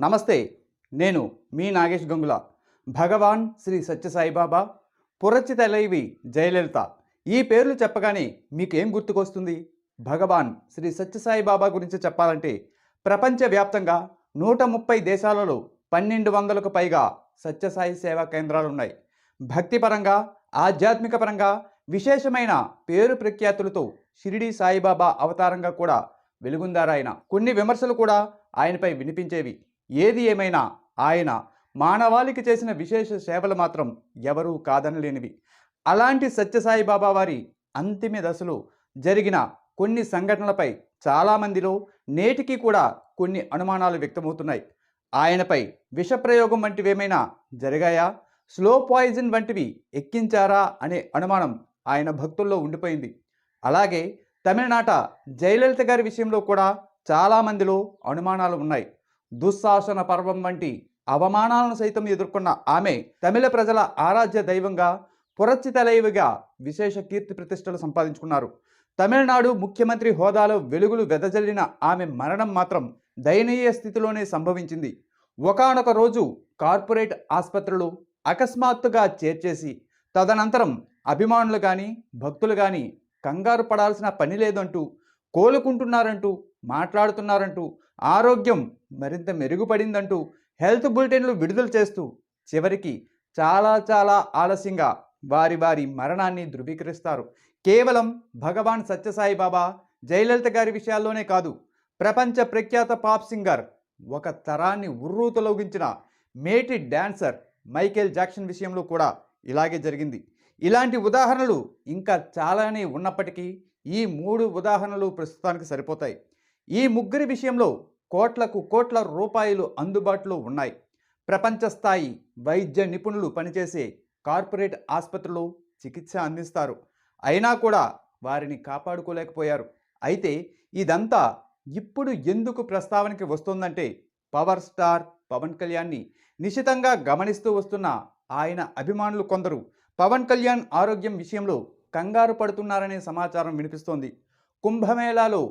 నమస్తే నేను మీ నాగేష్ గంగుల. భగవాన్ శ్రీ సత్యసాయిబాబా పురచితలైవి జయలలిత. ఈ పేర్లు చెప్పగానే మీకు ఏం గుర్తుకొస్తుంది? భగవాన్ శ్రీ సత్యసాయిబాబా గురించి చెప్పాలంటే ప్రపంచవ్యాప్తంగా నూట ముప్పై దేశాలలో పన్నెండు వందలకు పైగా సత్యసాయి సేవా కేంద్రాలు ఉన్నాయి భక్తిపరంగా ఆధ్యాత్మిక పరంగా విశేషమైన పేరు ప్రఖ్యాతులతో షిరిడి సాయిబాబా అవతారంగా కూడా వెలుగుందారాయన. కొన్ని విమర్శలు కూడా ఆయనపై వినిపించేవి. ఏది ఏమైనా ఆయన మానవాళికి చేసిన విశేష సేవలు మాత్రం ఎవరూ కాదనలేనివి. అలాంటి సత్యసాయి బాబా వారి అంతిమ దశలో జరిగిన కొన్ని సంఘటనలపై చాలామందిలో నేటికి కూడా కొన్ని అనుమానాలు వ్యక్తమవుతున్నాయి. ఆయనపై విషప్రయోగం వంటివి ఏమైనా జరిగాయా? స్లో పాయిజన్ వంటివి ఎక్కించారా అనే అనుమానం ఆయన భక్తుల్లో ఉండిపోయింది. అలాగే తమిళనాట జయలలిత గారి విషయంలో కూడా చాలామందిలో అనుమానాలు ఉన్నాయి. దుశ్శాసన పర్వం వంటి అవమానాలను సైతం ఎదుర్కొన్న ఆమె తమిళ ప్రజల ఆరాధ్య దైవంగా పురచితలైవిగా విశేష కీర్తి ప్రతిష్టలు సంపాదించుకున్నారు. తమిళనాడు ముఖ్యమంత్రి హోదాలో వెలుగులు వెదజల్లిన ఆమె మరణం మాత్రం దయనీయ స్థితిలోనే సంభవించింది. ఒకానొక రోజు కార్పొరేట్ ఆసుపత్రులు అకస్మాత్తుగా చేర్చేసి తదనంతరం అభిమానులు కానీ భక్తులు కానీ కంగారు పడాల్సిన పని లేదంటూ కోలుకుంటున్నారంటూ మాట్లాడుతున్నారంటూ ఆరోగ్యం మరింత మెరుగుపడిందంటూ హెల్త్ బులెటిన్లు విడుదల చేస్తూ చివరికి చాలా చాలా ఆలస్యంగా వారి వారి మరణాన్ని ధృవీకరిస్తారు. కేవలం భగవాన్ సత్యసాయి బాబా జయలలిత గారి విషయాల్లోనే కాదు ప్రపంచ ప్రఖ్యాత పాప్ సింగర్ ఒక తరాన్ని ఉర్రూతలోగించిన మేటి డాన్సర్ మైకేల్ జాక్సన్ విషయంలో కూడా ఇలాగే జరిగింది. ఇలాంటి ఉదాహరణలు ఇంకా చాలానే ఉన్నప్పటికీ ఈ మూడు ఉదాహరణలు ప్రస్తుతానికి సరిపోతాయి. ఈ ముగ్గురి విషయంలో కోట్లకు కోట్ల రూపాయలు అందుబాటులో ఉన్నాయి. ప్రపంచ స్థాయి వైద్య నిపుణులు పనిచేసే కార్పొరేట్ ఆసుపత్రులు చికిత్స అందిస్తారు. అయినా కూడా వారిని కాపాడుకోలేకపోయారు. అయితే ఇదంతా ఇప్పుడు ఎందుకు ప్రస్తావనకి వస్తుందంటే పవర్ స్టార్ పవన్ కళ్యాణ్ని నిశితంగా గమనిస్తూ వస్తున్న ఆయన అభిమానులు కొందరు పవన్ కళ్యాణ్ ఆరోగ్యం విషయంలో కంగారు పడుతున్నారనే సమాచారం వినిపిస్తోంది. కుంభమేళాలో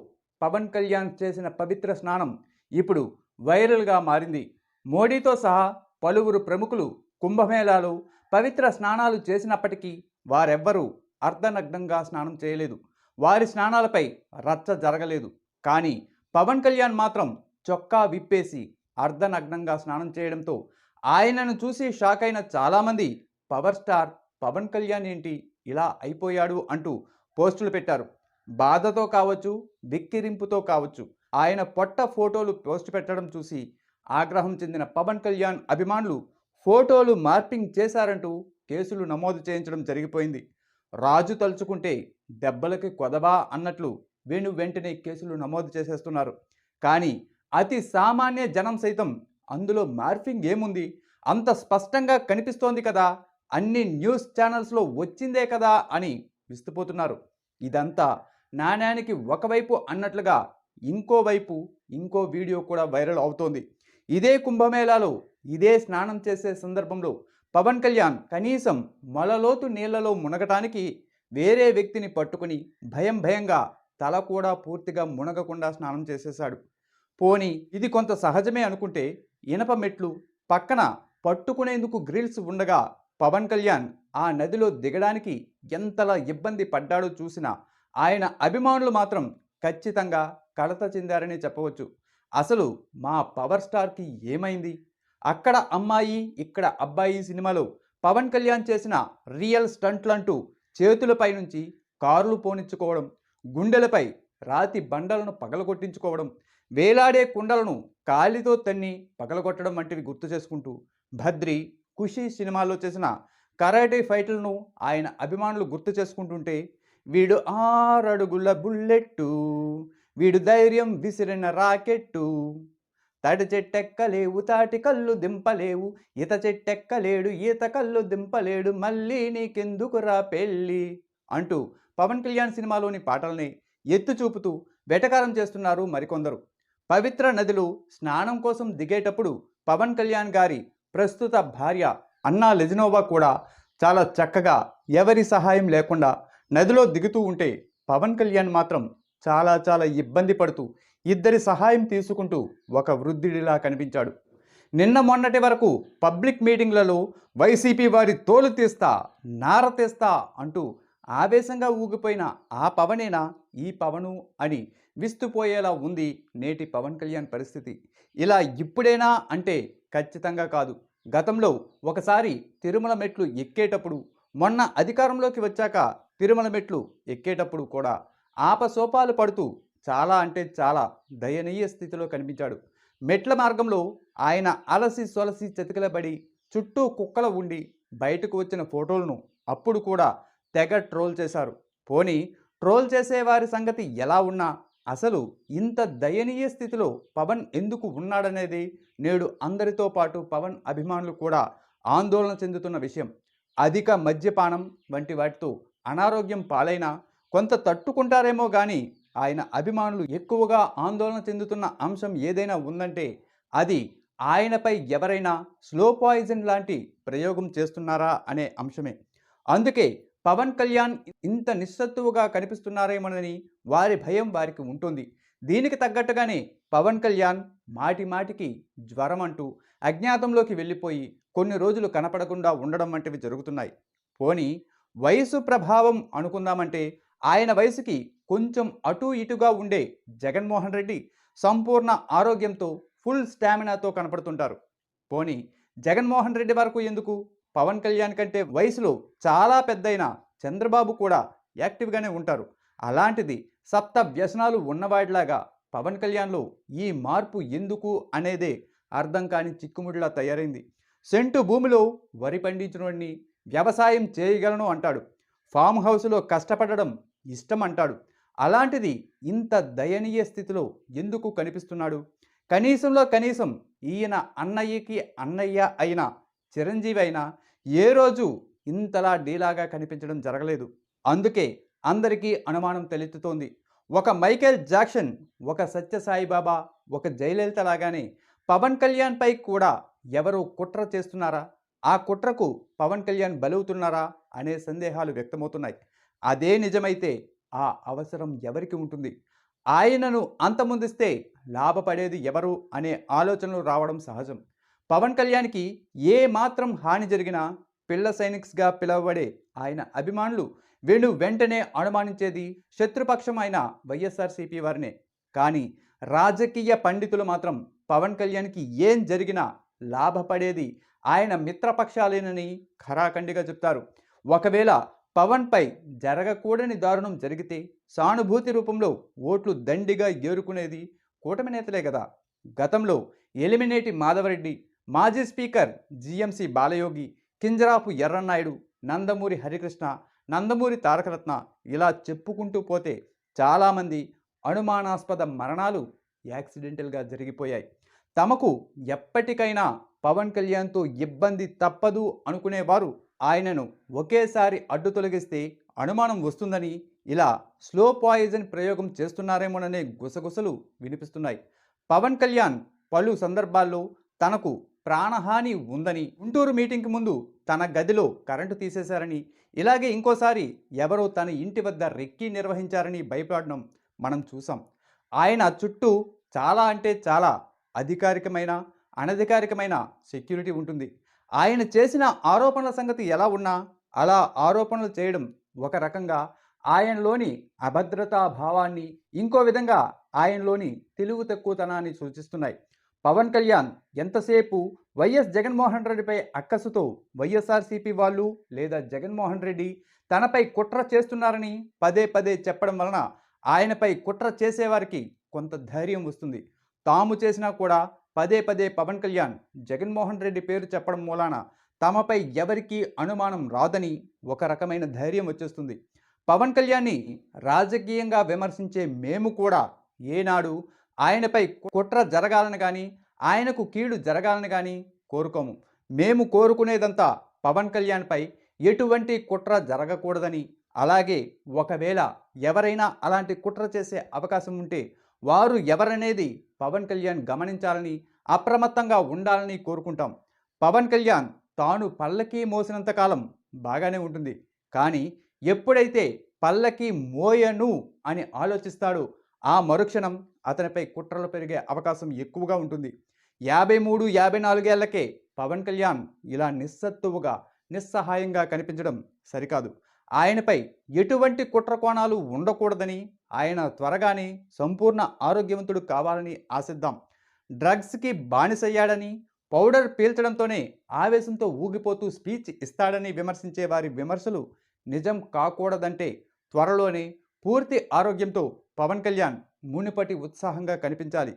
పవన్ కళ్యాణ్ చేసిన పవిత్ర స్నానం ఇప్పుడు వైరల్గా మారింది. మోడీతో సహా పలువురు ప్రముఖులు కుంభమేళాలో పవిత్ర స్నానాలు చేసినప్పటికీ వారెవ్వరూ అర్ధనగ్నంగా స్నానం చేయలేదు. వారి స్నానాలపై రచ్చ జరగలేదు. కానీ పవన్ కళ్యాణ్ మాత్రం చొక్కా విప్పేసి అర్ధనగ్నంగా స్నానం చేయడంతో ఆయనను చూసి షాక్ అయిన చాలామంది పవర్ స్టార్ పవన్ కళ్యాణ్ ఏంటి ఇలా అయిపోయాడు అంటూ పోస్టులు పెట్టారు. బాధతో కావచ్చు విక్కిరింపుతో కావచ్చు ఆయన పొట్ట ఫోటోలు పోస్ట్ పెట్టడం చూసి ఆగ్రహం చెందిన పవన్ కళ్యాణ్ అభిమానులు ఫోటోలు మార్పింగ్ చేశారంటూ కేసులు నమోదు చేయించడం జరిగిపోయింది. రాజు తలుచుకుంటే దెబ్బలకి కొదవా అన్నట్లు వేణు వెంటనే కేసులు నమోదు చేసేస్తున్నారు. కానీ అతి సామాన్య జనం సైతం అందులో మార్ఫింగ్ ఏముంది? అంత స్పష్టంగా కనిపిస్తోంది కదా అన్ని న్యూస్ ఛానల్స్లో వచ్చిందే కదా అని విస్తుపోతున్నారు. ఇదంతా నాణ్యానికి ఒకవైపు అన్నట్లుగా ఇంకోవైపు ఇంకో వీడియో కూడా వైరల్ అవుతోంది. ఇదే కుంభమేళాలో ఇదే స్నానం చేసే సందర్భంలో పవన్ కళ్యాణ్ కనీసం మొలలోతు నీళ్ళలో మునగటానికి వేరే వ్యక్తిని పట్టుకుని భయం భయంగా తల కూడా పూర్తిగా మునగకుండా స్నానం చేసేశాడు. పోని ఇది కొంత సహజమే అనుకుంటే ఇనప మెట్లు పక్కన పట్టుకునేందుకు గ్రిల్స్ ఉండగా పవన్ కళ్యాణ్ ఆ నదిలో దిగడానికి ఎంతలా ఇబ్బంది పడ్డాడో చూసిన ఆయన అభిమానులు మాత్రం ఖచ్చితంగా కలత చెందారని చెప్పవచ్చు. అసలు మా పవర్ స్టార్కి ఏమైంది? అక్కడ అమ్మాయి ఇక్కడ అబ్బాయి సినిమాలో పవన్ కళ్యాణ్ చేసిన రియల్ స్టంట్లంటూ చేతులపై నుంచి కార్లు పోనిచ్చుకోవడం గుండెలపై రాతి బండలను పగలగొట్టించుకోవడం వేలాడే కుండలను కాలితో తన్ని పగలగొట్టడం వంటివి గుర్తు చేసుకుంటూ భద్రి ఖుషి సినిమాల్లో చేసిన కరాటే ఫైట్లను ఆయన అభిమానులు గుర్తు చేసుకుంటుంటే వీడు ఆరడుగుల బుల్లెట్టు వీడు ధైర్యం విసిరిన రాకెట్టు. తడి చెట్టెక్కలేవు తాటి కళ్ళు దింపలేవు ఈత చెట్టెక్కలేడు ఈత కళ్ళు దింపలేడు మళ్ళీ నీకెందుకురా పెళ్ళి? అంటూ పవన్ కళ్యాణ్ సినిమాలోని పాటల్ని ఎత్తు చూపుతూ వెటకారం చేస్తున్నారు మరికొందరు. పవిత్ర నదులు స్నానం కోసం దిగేటప్పుడు పవన్ కళ్యాణ్ గారి ప్రస్తుత భార్య అన్నా లెజినోవా కూడా చాలా చక్కగా ఎవరి సహాయం లేకుండా నదిలో దిగుతూ ఉంటే పవన్ కళ్యాణ్ మాత్రం చాలా చాలా ఇబ్బంది పడుతూ ఇద్దరి సహాయం తీసుకుంటూ ఒక వృద్ధుడిలా కనిపించాడు. నిన్న మొన్నటి వరకు పబ్లిక్ మీటింగ్లలో వైసీపీ వారి తోలు తీస్తా నార తీస్తా అంటూ ఆవేశంగా ఊగిపోయిన ఆ పవనేనా ఈ పవను అని విస్తుపోయేలా ఉంది నేటి పవన్ కళ్యాణ్ పరిస్థితి. ఇలా ఇప్పుడేనా అంటే ఖచ్చితంగా కాదు. గతంలో ఒకసారి తిరుమల మెట్లు ఎక్కేటప్పుడు మొన్న అధికారంలోకి వచ్చాక తిరుమల మెట్లు ఎక్కేటప్పుడు కూడా ఆపసోపాలు పడుతూ చాలా అంటే చాలా దయనీయ స్థితిలో కనిపించాడు. మెట్ల మార్గంలో ఆయన అలసి సొలసి చతికిలబడి చుట్టూ కుక్కల ఉండి బయటకు వచ్చిన ఫోటోలను అప్పుడు కూడా తెగ ట్రోల్ చేశారు. పోనీ ట్రోల్ చేసేవారి సంగతి ఎలా ఉన్నా అసలు ఇంత దయనీయ స్థితిలో పవన్ ఎందుకు ఉన్నాడనేది నేడు అందరితో పాటు పవన్ అభిమానులు కూడా ఆందోళన చెందుతున్న విషయం. అధిక మద్యపానం వంటి వాటితో అనారోగ్యం పాలైనా కొంత తట్టుకుంటారేమో కానీ ఆయన అభిమానులు ఎక్కువగా ఆందోళన చెందుతున్న అంశం ఏదైనా ఉందంటే అది ఆయనపై ఎవరైనా స్లో పాయిజన్ లాంటి ప్రయోగం చేస్తున్నారా అనే అంశమే. అందుకే పవన్ కళ్యాణ్ ఇంత నిస్సత్తువుగా కనిపిస్తున్నారేమోనని వారి భయం వారికి ఉంటుంది. దీనికి తగ్గట్టుగానే పవన్ కళ్యాణ్ మాటి మాటికి జ్వరం అంటూ అజ్ఞాతంలోకి వెళ్ళిపోయి కొన్ని రోజులు కనపడకుండా ఉండడం వంటివి జరుగుతున్నాయి. పోని వయసు ప్రభావం అనుకుందామంటే ఆయన వయసుకి కొంచెం అటు ఇటుగా ఉండే జగన్మోహన్ రెడ్డి సంపూర్ణ ఆరోగ్యంతో ఫుల్ స్టామినాతో కనపడుతుంటారు. పోనీ జగన్మోహన్ రెడ్డి వరకు ఎందుకు? పవన్ కళ్యాణ్ కంటే వయసులో చాలా పెద్దయిన చంద్రబాబు కూడా యాక్టివ్గానే ఉంటారు. అలాంటిది సప్త వ్యసనాలు ఉన్నవాడిలాగా పవన్ కళ్యాణ్లో ఈ మార్పు ఎందుకు అనేదే అర్థం కాని చిక్కుముడిలా తయారైంది. సెంటు భూమిలో వరి పండించినోడిని వ్యవసాయం చేయగలను అంటాడు. ఫామ్ హౌస్లో కష్టపడడం ఇష్టం అంటాడు. అలాంటిది ఇంత దయనీయ స్థితిలో ఎందుకు కనిపిస్తున్నాడు? కనీసంలో కనీసం ఈయన అన్నయ్యకి అన్నయ్య అయిన చిరంజీవి అయినా ఏ రోజు ఇంతలా డీలాగా కనిపించడం జరగలేదు. అందుకే అందరికీ అనుమానం తలెత్తుతోంది ఒక మైకేల్ జాక్సన్ ఒక సత్యసాయిబాబా ఒక జయలలిత లాగానే పవన్ కళ్యాణ్పై కూడా ఎవరు కుట్ర చేస్తున్నారా? ఆ కుట్రకు పవన్ కళ్యాణ్ బలవుతున్నారా అనే సందేహాలు వ్యక్తమవుతున్నాయి. అదే నిజమైతే ఆ అవసరం ఎవరికి ఉంటుంది? ఆయనను అంతమొందిస్తే లాభపడేది ఎవరు అనే ఆలోచనలు రావడం సహజం. పవన్ కళ్యాణ్కి ఏ మాత్రం హాని జరిగినా పిల్ల సైనిక్స్గా పిలువబడే ఆయన అభిమానులు వీళ్ళు వెంటనే అనుమానించేది శత్రుపక్షం అయిన వైఎస్ఆర్సీపీ వారినే. కానీ రాజకీయ పండితులు మాత్రం పవన్ కళ్యాణ్కి ఏం జరిగినా లాభపడేది. ఆయన మిత్రపక్షాలేనని ఖరాఖండిగా చెప్తారు. ఒకవేళ పవన్పై జరగకూడని దారుణం జరిగితే సానుభూతి రూపంలో ఓట్లు దండిగా ఏరుకునేది కూటమి నేతలే కదా గతంలో ఎలిమినేటి మాధవరెడ్డి మాజీ స్పీకర్ జిఎంసి బాలయోగి కింజరాపు ఎర్రన్నాయుడు నందమూరి హరికృష్ణ నందమూరి తారకరత్న ఇలా చెప్పుకుంటూ పోతే చాలామంది అనుమానాస్పద మరణాలు యాక్సిడెంటల్గా జరిగిపోయాయి. తమకు ఎప్పటికైనా పవన్ కళ్యాణ్తో ఇబ్బంది తప్పదు అనుకునేవారు. ఆయనను ఒకేసారి అడ్డు తొలగిస్తే అనుమానం వస్తుందని ఇలా స్లో పాయిజన్ ప్రయోగం చేస్తున్నారేమోననే గుసగుసలు వినిపిస్తున్నాయి. పవన్ కళ్యాణ్ పలు సందర్భాల్లో తనకు ప్రాణహాని ఉందని గుంటూరు మీటింగ్కి ముందు తన గదిలో కరెంటు తీసేశారని ఇలాగే ఇంకోసారి ఎవరో తన ఇంటి వద్ద రెక్కి నిర్వహించారని భయపడడం మనం చూసాం. ఆయన చుట్టూ చాలా అంటే చాలా అధికారికమైన అనధికారికమైన సెక్యూరిటీ ఉంటుంది. ఆయన చేసిన ఆరోపణల సంగతి ఎలా ఉన్నా అలా ఆరోపణలు చేయడం ఒక రకంగా ఆయనలోని అభద్రతా భావాన్ని ఇంకో విధంగా ఆయనలోని తెలుగు తక్కువతనాన్ని సూచిస్తున్నాయి. పవన్ కళ్యాణ్ ఎంతసేపు వైఎస్ జగన్మోహన్ రెడ్డిపై అక్కసుతో వైఎస్ఆర్సీపీ వాళ్ళు లేదా జగన్మోహన్ రెడ్డి తనపై కుట్ర చేస్తున్నారని పదే పదే చెప్పడం వలన ఆయనపై కుట్ర చేసేవారికి కొంత ధైర్యం వస్తుంది. తాము చేసినా కూడా పదే పదే పవన్ కళ్యాణ్ జగన్మోహన్ రెడ్డి పేరు చెప్పడం మూలాన తమపై ఎవరికీ అనుమానం రాదని ఒక రకమైన ధైర్యం వచ్చేస్తుంది. పవన్ కళ్యాణ్ని రాజకీయంగా విమర్శించే మేము కూడా ఏనాడు ఆయనపై కుట్ర జరగాలని కానీ ఆయనకు కీడు జరగాలని కానీ కోరుకోము. మేము కోరుకునేదంతా పవన్ కళ్యాణ్పై ఎటువంటి కుట్ర జరగకూడదని అలాగే ఒకవేళ ఎవరైనా అలాంటి కుట్ర చేసే అవకాశం ఉంటే వారు ఎవరనేది పవన్ కళ్యాణ్ గమనించాలని అప్రమత్తంగా ఉండాలని కోరుకుంటాం. పవన్ కళ్యాణ్ తాను పల్లకి మోసినంత కాలం బాగానే ఉంటుంది. కానీ ఎప్పుడైతే పల్లకి మోయను అని ఆలోచిస్తాడో ఆ మరుక్షణం అతనిపై కుట్రలు పెరిగే అవకాశం ఎక్కువగా ఉంటుంది. యాభై మూడు యాభై నాలుగేళ్ళకే పవన్ కళ్యాణ్ ఇలా నిస్సత్తువుగా నిస్సహాయంగా కనిపించడం సరికాదు. ఆయనపై ఎటువంటి కుట్ర కోణాలు ఉండకూడదని ఆయన త్వరగానే సంపూర్ణ ఆరోగ్యవంతుడు కావాలని ఆశిద్దాం. డ్రగ్స్కి బానిసయ్యాడని పౌడర్ పీల్చడంతోనే ఆవేశంతో ఊగిపోతూ స్పీచ్ ఇస్తాడని విమర్శించే వారి విమర్శలు నిజం కాకూడదంటే త్వరలోనే పూర్తి ఆరోగ్యంతో పవన్ కళ్యాణ్ మునిపటి ఉత్సాహంగా కనిపించాలి.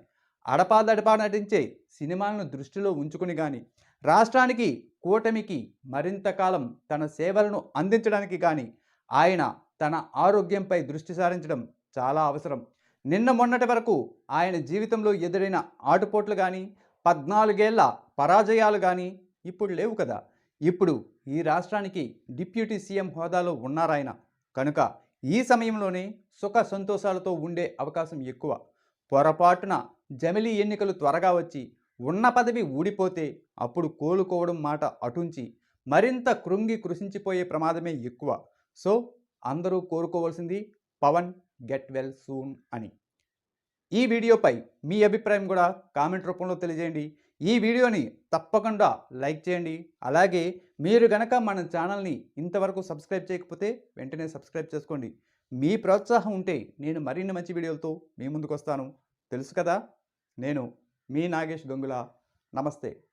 అడపాదడపా నటించే సినిమాలను దృష్టిలో ఉంచుకుని కానీ రాష్ట్రానికి కూటమికి మరింత కాలం తన సేవలను అందించడానికి కానీ ఆయన తన ఆరోగ్యంపై దృష్టి సారించడం చాలా అవసరం. నిన్న మొన్నటి వరకు ఆయన జీవితంలో ఎదురైన ఆటుపోట్లు కానీ పద్నాలుగేళ్ళ పరాజయాలు కానీ ఇప్పుడు లేవు కదా. ఇప్పుడు ఈ రాష్ట్రానికి డిప్యూటీ సీఎం హోదాలో ఉన్నారాయన. కనుక ఈ సమయంలోనే సుఖ సంతోషాలతో ఉండే అవకాశం ఎక్కువ. పొరపాటున జమిలీ ఎన్నికలు త్వరగా వచ్చి ఉన్న పదవి ఊడిపోతే అప్పుడు కోలుకోవడం మాట అటుంచి మరింత కృంగి కృషించిపోయే ప్రమాదమే ఎక్కువ. సో అందరూ కోరుకోవాల్సింది పవన్ గెట్ వెల్ సూన్ అని. ఈ వీడియోపై మీ అభిప్రాయం కూడా కామెంట్ రూపంలో తెలియజేయండి. ఈ వీడియోని తప్పకుండా లైక్ చేయండి. అలాగే మీరు గనక మన ఛానల్ని ఇంతవరకు సబ్స్క్రైబ్ చేయకపోతే వెంటనే సబ్స్క్రైబ్ చేసుకోండి. మీ ప్రోత్సాహం ఉంటే నేను మరిన్ని మంచి వీడియోలతో మీ ముందుకు వస్తాను తెలుసు కదా? నేను మీ నాగేష్ గంగుల. నమస్తే.